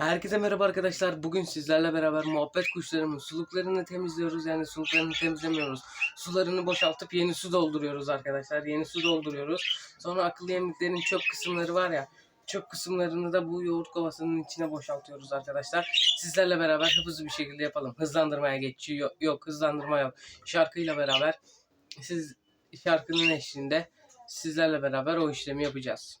Herkese merhaba arkadaşlar. Bugün sizlerle beraber muhabbet kuşlarının suluklarını temizliyoruz. Yani suluklarını temizlemiyoruz. Sularını boşaltıp yeni su dolduruyoruz arkadaşlar. Yeni su dolduruyoruz. Sonra akıllı yemliklerin çöp kısımları var ya. Çöp kısımlarını da bu yoğurt kovasının içine boşaltıyoruz arkadaşlar. Sizlerle beraber hızlı bir şekilde yapalım. Hızlandırmaya geçiyor. Yok, yok hızlandırma yok. Şarkıyla beraber siz şarkının eşliğinde sizlerle beraber o işlemi yapacağız.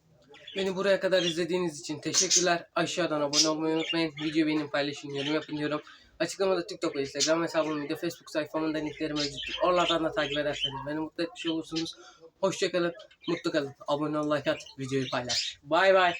Beni buraya kadar izlediğiniz için teşekkürler. Aşağıdan abone olmayı unutmayın. Video beğenin, paylaşın, yorum yapın diyorum. Açıklamada TikTok ve Instagram hesabım, de Facebook sayfamın da linkleri mevcuttur. Oralardan da takip ederseniz beni mutlu etmiş olursunuz. Hoşçakalın, mutlu kalın. Abone ol, like at, videoyu paylaş. Bay bay.